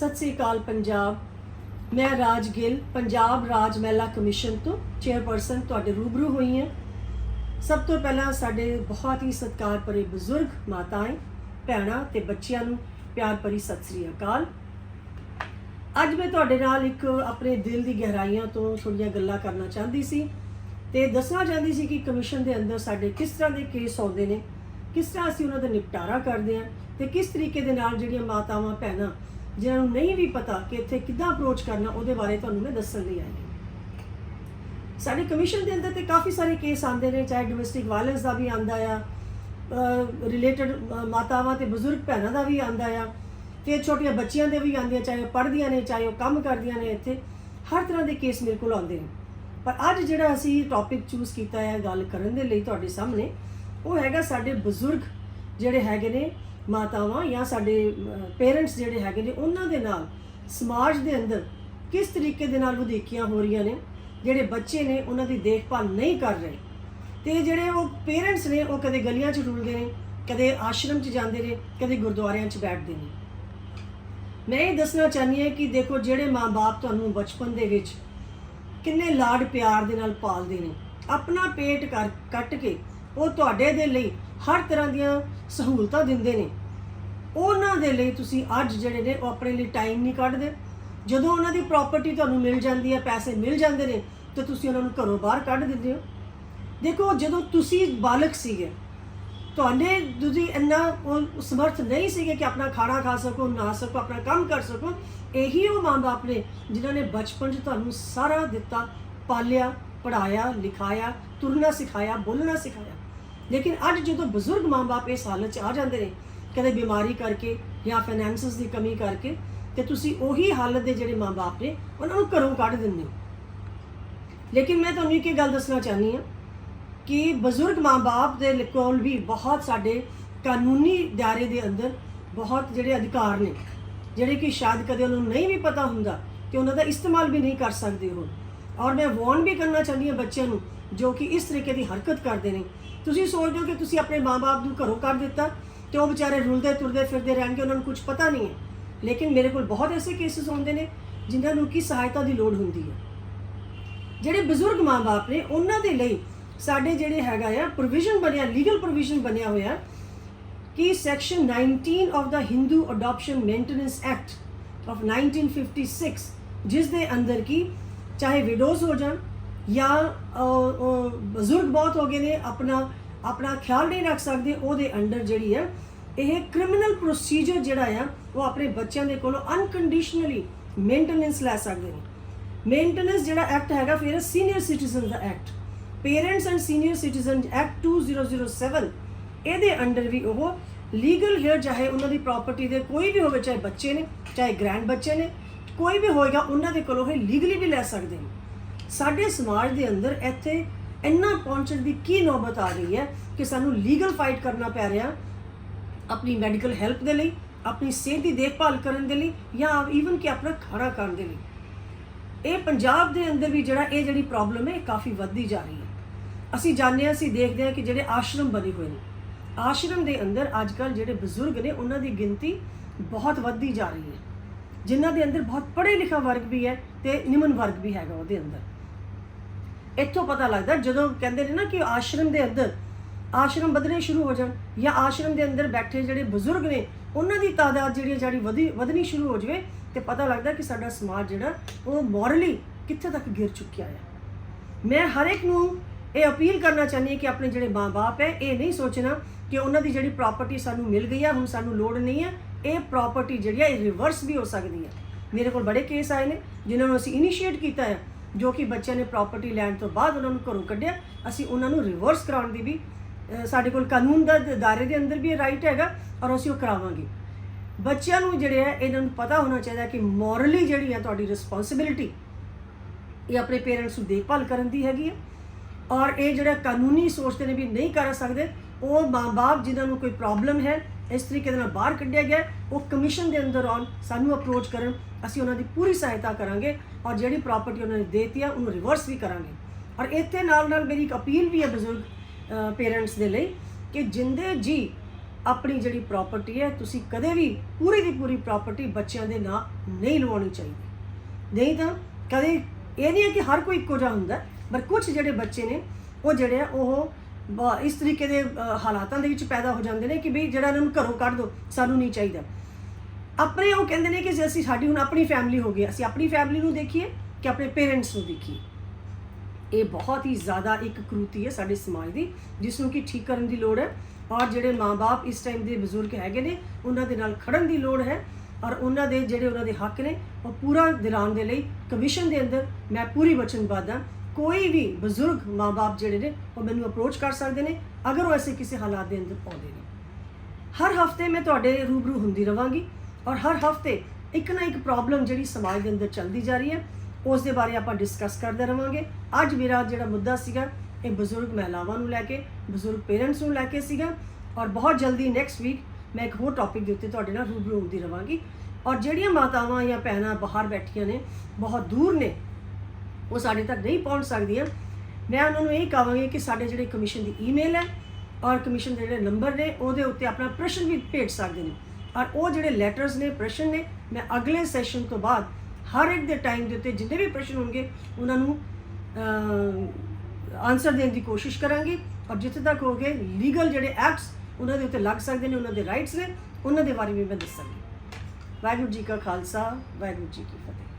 ਸਤਿ ਸ੍ਰੀ ਅਕਾਲ ਪੰਜਾਬ। ਮੈਂ ਰਾਜ ਗਿੱਲ, ਪੰਜਾਬ ਰਾਜ ਮਹਿਲਾ ਕਮਿਸ਼ਨ ਤੋਂ ਚੇਅਰਪਰਸਨ ਤੁਹਾਡੇ ਰੂਬਰੂ ਹੋਈ ਹਾਂ। ਸਭ ਤੋਂ ਪਹਿਲਾਂ ਸਾਡੇ ਬਹੁਤ ਹੀ ਸਤਿਕਾਰ ਭਰੇ ਬਜ਼ੁਰਗ ਮਾਤਾएं ਭੈਣਾਂ ਤੇ ਬੱਚਿਆਂ ਨੂੰ ਪਿਆਰ ਭਰੀ ਸਤਿ ਸ੍ਰੀ ਅਕਾਲ। ਅੱਜ ਮੈਂ ਤੁਹਾਡੇ ਨਾਲ ਇੱਕ ਆਪਣੇ ਦਿਲ ਦੀ ਗਹਿਰਾਈਆਂ ਤੋਂ ਥੋੜ੍ਹੀਆਂ ਗੱਲਾਂ ਕਰਨਾ ਚਾਹੁੰਦੀ ਸੀ ਤੇ ਦੱਸਣਾ ਚਾਹੁੰਦੀ ਸੀ ਕਿ ਕਮਿਸ਼ਨ ਦੇ ਅੰਦਰ ਸਾਡੇ ਕਿਸ ਤਰ੍ਹਾਂ ਦੇ ਕੇਸ ਆਉਂਦੇ ਨੇ, ਕਿਸ ਤਰ੍ਹਾਂ ਅਸੀਂ ਉਹਨਾਂ ਦਾ ਨਿਪਟਾਰਾ ਕਰਦੇ ਹਾਂ ਤੇ ਕਿਸ ਤਰੀਕੇ ਦੇ ਨਾਲ ਜਿਹੜੀਆਂ ਮਾਤਾਵਾਂ, ਭੈਣਾਂ ਜਿਨ੍ਹਾਂ ਨੂੰ ਨਹੀਂ ਵੀ ਪਤਾ ਕਿ ਇੱਥੇ ਕਿੱਦਾਂ ਅਪਰੋਚ ਕਰਨਾ, ਉਹਦੇ ਬਾਰੇ ਤੁਹਾਨੂੰ ਮੈਂ ਦੱਸਣ ਲਈ ਆਈ ਹਾਂ। ਸਾਡੇ ਕਮਿਸ਼ਨ ਦੇ ਅੰਦਰ ਤੇ ਕਾਫੀ ਸਾਰੇ ਕੇਸ ਆਉਂਦੇ ਨੇ, ਚਾਹੇ ਡੋਮੈਸਟਿਕ ਵਾਇਲੈਂਸ ਦਾ ਵੀ ਆਂਦਾ ਆ ਰਿਲੇਟਡ ਮਾਤਾਵਾਂ ਤੇ ਬਜ਼ੁਰਗ ਭੈਣਾਂ ਦਾ ਵੀ ਆਂਦਾ ਆ, ਤੇ ਛੋਟੀਆਂ ਬੱਚੀਆਂ ਦੇ ਵੀ ਆਉਂਦੇ ਚਾਹੇ ਉਹ ਪੜ੍ਹਦੀਆਂ ਨੇ, ਚਾਹੇ ਉਹ ਕੰਮ ਕਰਦੀਆਂ ਨੇ ਇੱਥੇ, ਹਰ ਤਰ੍ਹਾਂ ਦੇ ਕੇਸ ਮੇਰੇ ਕੋਲ ਆਉਂਦੇ ਨੇ। ਪਰ ਅੱਜ ਜਿਹੜਾ ਅਸੀਂ ਟੌਪਿਕ ਚੂਜ਼ ਕੀਤਾ ਹੈ, ਗੱਲ ਕਰਨ ਦੇ ਲਈ ਤੁਹਾਡੇ ਸਾਹਮਣੇ, ਉਹ ਹੈਗਾ ਸਾਡੇ ਬਜ਼ੁਰਗ ਜਿਹੜੇ ਹੈਗੇ ਨੇ ਮਾਤਾਵਾਂ ਜਾਂ ਸਾਡੇ ਪੇਰੈਂਟਸ ਜਿਹੜੇ ਹੈਗੇ ਨੇ, ਉਹਨਾਂ ਦੇ ਨਾਲ, ਸਮਾਜ ਦੇ ਅੰਦਰ ਕਿਸ ਤਰੀਕੇ ਦੇ ਨਾਲ ਵਧੀਕੀਆਂ ਹੋ ਰਹੀਆਂ ਨੇ, ਜਿਹੜੇ ਬੱਚੇ ਨੇ, ਉਹਨਾਂ ਦੀ ਦੇਖਭਾਲ ਨਹੀਂ ਕਰ ਰਹੇ। ਤੇ ਜਿਹੜੇ ਉਹ ਪੇਰੈਂਟਸ ਨੇ, ਉਹ ਕਦੇ ਗਲੀਆਂ 'ਚ ਰੁਲਦੇ ਨੇ, ਕਦੇ ਆਸ਼ਰਮ 'ਚ ਜਾਂਦੇ ਨੇ, ਕਦੇ ਗੁਰਦੁਆਰਿਆਂ 'ਚ ਬੈਠਦੇ ਨੇ। ਮੈਂ ਇਹ ਦੱਸਣਾ ਚਾਹੁੰਦੀ ਹਾਂ ਕਿ ਦੇਖੋ, ਜਿਹੜੇ ਮਾਂ-ਬਾਪ ਤੁਹਾਨੂੰ ਬਚਪਨ ਦੇ ਵਿੱਚ ਕਿੰਨੇ ਲਾਡ ਪਿਆਰ ਦੇ ਨਾਲ ਪਾਲਦੇ ਨੇ, ਆਪਣਾ ਪੇਟ ਕਰ, ਕੱਟ ਕੇ ਉਹ ਤੁਹਾਡੇ ਦੇ ਲਈ ਹਰ ਤਰ੍ਹਾਂ ਦੀਆਂ ਸਹੂਲਤਾਂ ਦਿੰਦੇ ਨੇ। ਉਹਨਾਂ ਦੇ ਲਈ ਤੁਸੀਂ ਅੱਜ ਜਿਹੜੇ ਨੇ, ਉਹ ਆਪਣੇ ਲਈ ਟਾਈਮ ਨਹੀਂ ਕੱਢਦੇ। ਜਦੋਂ ਉਹਨਾਂ ਦੀ ਪ੍ਰਾਪਰਟੀ ਤੁਹਾਨੂੰ ਮਿਲ ਜਾਂਦੀ ਹੈ, ਪੈਸੇ ਮਿਲ ਜਾਂਦੇ ਨੇ, ਤੇ ਤੁਸੀਂ ਉਹਨਾਂ ਨੂੰ ਘਰੋਂ ਬਾਹਰ ਕੱਢ ਦਿੰਦੇ ਹੋ। ਦੇਖੋ, ਜਦੋਂ ਤੁਸੀਂ ਬਾਲਕ ਸੀਗੇ, ਤੁਹਾਡੇ ਤੁਸੀਂ ਇੰਨਾ ਉਹ ਸਮਰਥ ਨਹੀਂ ਸੀਗੇ ਕਿ ਆਪਣਾ ਖਾਣਾ ਖਾ ਸਕੋ, ਨਾ ਸਕੋ, ਆਪਣਾ ਕੰਮ ਕਰ ਸਕੋ। ਇਹੀ ਉਹ ਮਾਂ-ਬਾਪ ਨੇ ਜਿਨ੍ਹਾਂ ਨੇ ਬਚਪਨ 'ਚ ਤੁਹਾਨੂੰ ਸਾਰਾ ਦਿੱਤਾ, ਪਾਲਿਆ ਪੜਾਇਆ ਲਿਖਾਇਆ, ਤੁਰਨਾ ਸਿਖਾਇਆ, ਬੋਲਣਾ ਸਿਖਾਇਆ। ਲੇਕਿਨ ਅੱਜ ਜਦੋਂ ਬਜ਼ੁਰਗ ਮਾਂ-ਬਾਪ ਇਸ ਹਾਲਤ 'ਚ ਆ ਜਾਂਦੇ ਨੇ ਕਦੇ ਬਿਮਾਰੀ ਕਰਕੇ ਜਾਂ ਫਾਈਨੈਂਸਸ ਦੀ ਕਮੀ ਕਰਕੇ ਤੇ ਤੁਸੀਂ ਉਹੀ ਹਾਲਤ ਦੇ ਜਿਹੜੇ ਮਾਂ-ਬਾਪ ਨੇ, ਉਹਨਾਂ ਨੂੰ ਘਰੋਂ ਕੱਢ ਦਿੰਦੇ ਹੋ। ਲੇਕਿਨ ਮੈਂ ਤੁਹਾਨੂੰ ਇੱਕ ਇਹ ਗੱਲ ਦੱਸਣਾ ਚਾਹਨੀ ਹਾਂ ਕਿ ਬਜ਼ੁਰਗ ਮਾਂ-ਬਾਪ ਦੇ ਕੋਲ ਵੀ ਬਹੁਤ ਸਾਡੇ ਕਾਨੂੰਨੀ ਦਾਇਰੇ ਦੇ ਅੰਦਰ ਬਹੁਤ ਜਿਹੜੇ ਅਧਿਕਾਰ ਨੇ, ਜਿਹੜੇ ਕਿ ਸ਼ਾਇਦ ਕਦੇ ਉਹਨਾਂ ਨੂੰ ਨਹੀਂ ਵੀ ਪਤਾ ਹੁੰਦਾ ਕਿ ਉਹਨਾਂ ਦਾ ਇਸਤੇਮਾਲ ਵੀ ਨਹੀਂ ਕਰ ਸਕਦੇ ਹੋ ਔਰ ਮੈਂ ਵਾਰਨ ਵੀ ਕਰਨਾ ਚਾਹੁੰਦੀ ਹਾਂ ਬੱਚਿਆਂ ਨੂੰ ਜੋ ਕਿ ਇਸ ਤਰੀਕੇ ਦੀ ਹਰਕਤ ਕਰਦੇ ਨੇ। ਤੁਸੀਂ ਸੋਚਦੇ ਹੋ ਕਿ ਤੁਸੀਂ ਆਪਣੇ ਮਾਂ-ਬਾਪ ਨੂੰ ਘਰੋਂ ਕੱਢ ਦਿੱਤਾ ਤੇ ਉਹ ਵਿਚਾਰੇ ਰੁਲਦੇ ਤੁਰਦੇ ਫਿਰਦੇ ਰਹਿਣਗੇ, ਉਹਨਾਂ ਨੂੰ ਕੁਝ ਪਤਾ ਨਹੀਂ ਹੈ। ਲੇਕਿਨ ਮੇਰੇ ਕੋਲ ਬਹੁਤ ਐਸੇ ਕੇਸਿਸ ਹੁੰਦੇ ਨੇ ਜਿਨ੍ਹਾਂ ਨੂੰ ਕੀ ਸਹਾਇਤਾ ਦੀ ਲੋੜ ਹੁੰਦੀ ਹੈ। ਜਿਹੜੇ ਬਜ਼ੁਰਗ ਮਾਂ-ਬਾਪ ਨੇ, ਉਹਨਾਂ ਦੇ ਲਈ ਸਾਡੇ ਜਿਹੜੇ ਹੈਗਾ ਆ ਪ੍ਰੋਵੀਜ਼ਨ ਬਣਿਆ ਲੀਗਲ ਪ੍ਰੋਵੀਜ਼ਨ ਬਣਿਆ ਹੋਇਆ ਕਿ section 19 of the Hindu adoption maintenance act of 1956 ਜਿਸ ਦੇ ਅੰਦਰ ਕੀ ਚਾਹੇ ਵਿਡੋਜ਼ ਹੋ ਜਾਣ ਜਾਂ ਬਜ਼ੁਰਗ ਬਹੁਤ ਹੋ ਗਏ ਨੇ, ਆਪਣਾ ਆਪਣਾ ਖਿਆਲ ਨਹੀਂ ਰੱਖ ਸਕਦੇ, ਉਹਦੇ ਅੰਡਰ ਜਿਹੜੀ ਹੈ ਇਹ ਕ੍ਰਿਮੀਨਲ ਪ੍ਰੋਸੀਜਰ ਜਿਹੜਾ ਆ, ਉਹ ਆਪਣੇ ਬੱਚਿਆਂ ਦੇ ਕੋਲੋਂ ਅਨਕੰਡੀਸ਼ਨਲੀ ਮੇਨਟੇਨੈਂਸ ਲੈ ਸਕਦੇ ਨੇ। ਮੇਨਟੇਨੈਂਸ ਜਿਹੜਾ ਐਕਟ ਹੈਗਾ, ਫਿਰ senior citizen the act parents and senior citizen act 2007 ਇਹਦੇ ਅੰਡਰ ਵੀ ਉਹ ਲੀਗਲ ਹੇਅਰ ਚਾਹੇ ਉਹਨਾਂ ਦੀ ਪ੍ਰਾਪਰਟੀ ਦੇ ਕੋਈ ਵੀ ਹੋਵੇ, ਚਾਹੇ ਬੱਚੇ ਨੇ, ਚਾਹੇ ਗ੍ਰੈਂਡ ਬੱਚੇ ਨੇ, ਕੋਈ ਵੀ ਹੋਏਗਾ, ਉਹਨਾਂ ਦੇ ਕੋਲੋਂ ਇਹ ਲੀਗਲੀ ਵੀ ਲੈ ਸਕਦੇ ਨੇ। ਸਾਡੇ ਸਮਾਜ ਦੇ ਅੰਦਰ ਇੱਥੇ ਇੰਨਾ ਪਹੁੰਚਣ ਦੀ ਕੀ ਨੌਬਤ ਆ ਰਹੀ ਹੈ ਕਿ ਸਾਨੂੰ ਲੀਗਲ ਫਾਈਟ ਕਰਨਾ ਪੈ ਰਿਹਾ, ਆਪਣੀ ਮੈਡੀਕਲ ਹੈਲਪ ਦੇ ਲਈ, ਆਪਣੀ ਸਿਹਤ ਦੀ ਦੇਖਭਾਲ ਕਰਨ ਦੇ ਲਈ ਜਾਂ ਈਵਨ ਕਿ ਆਪਣਾ ਖਾਣਾ ਖਾਣ ਦੇ ਲਈ। ਇਹ ਪੰਜਾਬ ਦੇ ਅੰਦਰ ਵੀ ਜਿਹੜਾ ਇਹ ਜਿਹੜੀ ਪ੍ਰੋਬਲਮ ਹੈ, ਇਹ ਕਾਫੀ ਵੱਧਦੀ ਜਾ ਰਹੀ ਹੈ। ਅਸੀਂ ਜਾਣਦੇ ਹਾਂ, ਅਸੀਂ ਦੇਖਦੇ ਹਾਂ ਕਿ ਜਿਹੜੇ ਆਸ਼ਰਮ ਬਣੇ ਹੋਏ ਨੇ, ਆਸ਼ਰਮ ਦੇ ਅੰਦਰ ਅੱਜ ਕੱਲ ਜਿਹੜੇ ਬਜ਼ੁਰਗ ਨੇ, ਉਹਨਾਂ ਦੀ ਗਿਣਤੀ ਬਹੁਤ ਵੱਧਦੀ ਜਾ ਰਹੀ ਹੈ। ਜਿਨ੍ਹਾਂ ਦੇ ਅੰਦਰ ਬਹੁਤ ਪੜ੍ਹੇ ਲਿਖਾ ਵਰਗ ਵੀ ਹੈ ਤੇ ਨਿਮਨ ਵਰਗ ਵੀ ਹੈਗਾ ਉਹਦੇ ਅੰਦਰ। ਇੱਥੋਂ ਪਤਾ ਲੱਗਦਾ ਜਦੋਂ ਕਹਿੰਦੇ ਨੇ ਨਾ ਕਿ ਆਸ਼ਰਮ ਦੇ ਅੰਦਰ ਆਸ਼ਰਮ ਵਧਣੇ ਸ਼ੁਰੂ ਹੋ ਜਾਣ ਜਾਂ ਆਸ਼ਰਮ ਦੇ ਅੰਦਰ ਬੈਠੇ ਜਿਹੜੇ ਬਜ਼ੁਰਗ ਨੇ, ਉਹਨਾਂ ਦੀ ਤਾਦਾਦ ਜਿਹੜੀ ਹੈ ਜਿਹੜੀ ਵਧੀ, ਵਧਣੀ ਸ਼ੁਰੂ ਹੋ ਜਾਵੇ ਤੇ ਪਤਾ ਲੱਗਦਾ ਕਿ ਸਾਡਾ ਸਮਾਜ ਜਿਹੜਾ, ਉਹ ਮੋਰਲੀ ਕਿੱਥੇ ਤੱਕ ਗਿਰ ਚੁੱਕਿਆ ਹੈ ਮੈਂ ਹਰ ਇੱਕ ਨੂੰ ਇਹ ਅਪੀਲ ਕਰਨਾ ਚਾਹੁੰਦੀ ਹਾਂ ਕਿ ਆਪਣੇ ਜਿਹੜੇ ਮਾਂ-ਬਾਪ ਹੈ, ਇਹ ਨਹੀਂ ਸੋਚਣਾ ਕਿ ਉਹਨਾਂ ਦੀ ਜਿਹੜੀ ਪ੍ਰਾਪਰਟੀ ਸਾਨੂੰ ਮਿਲ ਗਈ ਹੈ ਹੁਣ ਸਾਨੂੰ ਲੋੜ ਨਹੀਂ ਹੈ ਇਹ ਪ੍ਰਾਪਰਟੀ ਜਿਹੜੀ ਹੈ ਇਹ ਰਿਵਰਸ ਵੀ ਹੋ ਸਕਦੀ ਹੈ ਮੇਰੇ ਕੋਲ ਬੜੇ ਕੇਸ ਆਏ ਨੇ, ਜਿਨ੍ਹਾਂ ਨੂੰ ਅਸੀਂ ਇਨੀਸ਼ੀਏਟ ਕੀਤਾ ਹੈ ਜੋ ਕਿ ਬੱਚਿਆਂ ਨੇ ਪ੍ਰਾਪਰਟੀ ਲੈਣ ਤੋਂ ਬਾਅਦ ਉਹਨਾਂ ਨੂੰ ਘਰੋਂ ਕੱਢਿਆ। ਅਸੀਂ ਉਹਨਾਂ ਨੂੰ ਰਿਵਰਸ ਕਰਾਉਣ ਦੀ ਵੀ ਸਾਡੇ ਕੋਲ ਕਾਨੂੰਨ ਦਾ ਦਾਇਰੇ ਦੇ ਅੰਦਰ ਵੀ ਰਾਈਟ ਹੈਗਾ ਔਰ ਅਸੀਂ ਉਹ ਕਰਾਵਾਂਗੇ। ਬੱਚਿਆਂ ਨੂੰ ਜਿਹੜੇ ਹੈ ਇਹਨਾਂ ਨੂੰ ਪਤਾ ਹੋਣਾ ਚਾਹੀਦਾ ਕਿ ਮੋਰਲੀ ਜਿਹੜੀ ਹੈ ਤੁਹਾਡੀ ਰਿਸਪੌਂਸਿਬਿਲਿਟੀ ਇਹ ਆਪਣੇ ਪੇਰੈਂਟਸ ਨੂੰ ਦੇਖਭਾਲ ਕਰਨ ਦੀ ਹੈਗੀ ਹੈ ਔਰ ਇਹ ਜਿਹੜਾ ਕਾਨੂੰਨੀ ਸੋਚਦੇ ਨੇ ਵੀ ਨਹੀਂ ਕਰ ਸਕਦੇ, ਉਹ ਮਾਂ-ਬਾਪ ਜਿਨ੍ਹਾਂ ਨੂੰ ਕੋਈ ਪ੍ਰੋਬਲਮ ਹੈ ਇਸ ਤਰੀਕੇ ਦੇ ਨਾਲ ਬਾਹਰ ਕੱਢਿਆ ਗਿਆ, ਉਹ ਕਮਿਸ਼ਨ ਦੇ ਅੰਦਰ ਆਉਣ, ਸਾਨੂੰ ਅਪਰੋਚ ਕਰਨ, ਅਸੀਂ ਉਹਨਾਂ ਦੀ ਪੂਰੀ ਸਹਾਇਤਾ ਕਰਾਂਗੇ ਔਰ ਜਿਹੜੀ ਪ੍ਰਾਪਰਟੀ ਉਹਨਾਂ ਨੇ ਦੇਤੀ ਆ, ਉਹਨੂੰ ਰਿਵਰਸ ਵੀ ਕਰਾਂਗੇ। ਔਰ ਇੱਥੇ ਨਾਲ ਨਾਲ ਮੇਰੀ ਇੱਕ ਅਪੀਲ ਵੀ ਹੈ ਬਜ਼ੁਰਗ ਪੇਰੈਂਟਸ ਦੇ ਲਈ ਕਿ ਜਿੰਦੇ ਜੀ ਆਪਣੀ ਜਿਹੜੀ ਪ੍ਰਾਪਰਟੀ ਹੈ, ਤੁਸੀਂ ਕਦੇ ਵੀ ਪੂਰੀ ਦੀ ਪੂਰੀ ਪ੍ਰਾਪਰਟੀ ਬੱਚਿਆਂ ਦੇ ਨਾਂ ਨਹੀਂ ਲਵਾਉਣੀ ਚਾਹੀਦੀ। ਨਹੀਂ ਤਾਂ ਕਦੇ ਇਹ ਨਹੀਂ ਹੈ ਕਿ ਹਰ ਕੋਈ ਇੱਕੋ ਜਿਹਾ ਹੁੰਦਾ, ਪਰ ਕੁਝ ਜਿਹੜੇ ਬੱਚੇ ਨੇ, ਉਹ ਜਿਹੜੇ ਆ, ਉਹ ਇਸ ਤਰੀਕੇ ਦੇ ਹਾਲਾਤਾਂ ਦੇ ਵਿੱਚ ਪੈਦਾ ਹੋ ਜਾਂਦੇ ਨੇ ਕਿ ਵੀ ਜਿਹੜਾ ਇਹਨਾਂ ਨੂੰ ਘਰੋਂ ਕੱਢ ਦੋ, ਸਾਨੂੰ ਨਹੀਂ ਚਾਹੀਦਾ। ਆਪਣੇ ਉਹ ਕਹਿੰਦੇ ਨੇ ਕਿ ਜੇ ਅਸੀਂ ਸਾਡੀ ਹੁਣ ਆਪਣੀ ਫੈਮਿਲੀ ਹੋ ਗਈ, ਅਸੀਂ ਆਪਣੀ ਫੈਮਿਲੀ ਨੂੰ ਦੇਖੀਏ ਕਿ ਆਪਣੇ ਪੇਰੈਂਟਸ ਨੂੰ ਦੇਖੀਏ। ਇਹ ਬਹੁਤ ਹੀ ਜ਼ਿਆਦਾ ਇੱਕ ਕਰੂਤੀ ਹੈ ਸਾਡੇ ਸਮਾਜ ਦੀ, ਜਿਸ ਨੂੰ ਕਿ ਠੀਕ ਕਰਨ ਦੀ ਲੋੜ ਹੈ ਔਰ ਜਿਹੜੇ ਮਾਪੇ ਇਸ ਟਾਈਮ ਦੇ ਬਜ਼ੁਰਗ ਹੈਗੇ ਨੇ, ਉਹਨਾਂ ਦੇ ਨਾਲ ਖੜਨ ਦੀ ਲੋੜ ਹੈ ਔਰ ਉਹਨਾਂ ਦੇ ਜਿਹੜੇ ਉਹਨਾਂ ਦੇ ਹੱਕ ਨੇ, ਉਹ ਪੂਰਾ ਦਿਲਾਉਣ ਦੇ ਲਈ ਕਮਿਸ਼ਨ ਦੇ ਅੰਦਰ ਮੈਂ ਪੂਰੀ ਵਚਨਬੱਧ ਹਾਂ ਕੋਈ ਵੀ ਬਜ਼ੁਰਗ ਮਾਪੇ ਜਿਹੜੇ ਨੇ, ਉਹ ਮੈਨੂੰ ਅਪਰੋਚ ਕਰ ਸਕਦੇ ਨੇ, ਅਗਰ ਉਹ ਐਸੇ ਕਿਸੇ ਹਾਲਾਤ ਦੇ ਅੰਦਰ ਆਉਂਦੇ ਨੇ। ਹਰ ਹਫ਼ਤੇ ਮੈਂ ਤੁਹਾਡੇ ਰੂਬਰੂ ਹੁੰਦੀ ਰਵਾਂਗੀ ਔਰ ਹਰ ਹਫ਼ਤੇ ਇੱਕ ਨਾ ਇੱਕ ਪ੍ਰੋਬਲਮ ਜਿਹੜੀ ਸਮਾਜ ਦੇ ਅੰਦਰ ਚੱਲਦੀ ਜਾ ਰਹੀ ਹੈ, ਉਸ ਦੇ ਬਾਰੇ ਆਪਾਂ ਡਿਸਕਸ ਕਰਦੇ ਰਵਾਂਗੇ। ਅੱਜ ਮੇਰਾ ਜਿਹੜਾ ਮੁੱਦਾ ਸੀਗਾ, ਇਹ ਬਜ਼ੁਰਗ ਮਹਿਲਾਵਾਂ ਨੂੰ ਲੈ ਕੇ, ਬਜ਼ੁਰਗ ਪੇਰੈਂਟਸ ਨੂੰ ਲੈ ਕੇ ਸੀਗਾ ਔਰ ਬਹੁਤ ਜਲਦੀ ਨੈਕਸਟ ਵੀਕ ਮੈਂ ਇੱਕ ਹੋਰ ਟੌਪਿਕ ਦੇ ਉੱਤੇ ਤੁਹਾਡੇ ਨਾਲ ਰੂਬਰੂ ਹੁੰਦੀ ਰਵਾਂਗੀ। ਔਰ ਜਿਹੜੀਆਂ ਮਾਤਾਵਾਂ ਜਾਂ ਭੈਣਾਂ ਬਾਹਰ ਬੈਠੀਆਂ ਨੇ, ਬਹੁਤ ਦੂਰ ਨੇ ਉਹ ਸਾਡੇ ਤੱਕ ਨਹੀਂ ਪਹੁੰਚ ਸਕਦੀਆਂ। ਮੈਂ ਉਹਨਾਂ ਨੂੰ ਇਹ ਕਹਾਂਗੀ ਕਿ ਸਾਡੇ ਜਿਹੜੇ ਕਮਿਸ਼ਨ ਦੀ ਈਮੇਲ ਹੈ ਔਰ ਕਮਿਸ਼ਨ ਦੇ ਜਿਹੜੇ ਨੰਬਰ ਨੇ, ਉਹਦੇ ਉੱਤੇ ਆਪਣਾ ਪ੍ਰਸ਼ਨ ਵੀ ਭੇਜ ਸਕਦੇ ਨੇ। ਔਰ ਉਹ ਜਿਹੜੇ ਲੈਟਰਸ ਨੇ, ਪ੍ਰਸ਼ਨ ਨੇ, ਮੈਂ ਅਗਲੇ ਸੈਸ਼ਨ ਤੋਂ ਬਾਅਦ ਹਰ ਇੱਕ ਦੇ ਟਾਈਮ ਦੇ ਉੱਤੇ ਜਿੰਨੇ ਵੀ ਪ੍ਰਸ਼ਨ ਹੋਣਗੇ, ਉਹਨਾਂ ਨੂੰ ਆਨਸਰ ਦੇਣ ਦੀ ਕੋਸ਼ਿਸ਼ ਕਰਾਂਗੀ। ਔਰ ਜਿੱਥੇ ਤੱਕ ਹੋਗੇ ਲੀਗਲ ਜਿਹੜੇ ਐਕਟਸ ਉਹਨਾਂ ਦੇ ਉੱਤੇ ਲੱਗ ਸਕਦੇ ਨੇ, ਉਹਨਾਂ ਦੇ ਰਾਈਟਸ ਨੇ, ਉਹਨਾਂ ਦੇ ਬਾਰੇ ਵੀ ਮੈਂ ਦੱਸਾਂਗੀ। ਵਾਹਿਗੁਰੂ ਜੀ ਕਾ ਖਾਲਸਾ, ਵਾਹਿਗੁਰੂ ਜੀ ਕੀ ਫਤਿਹ।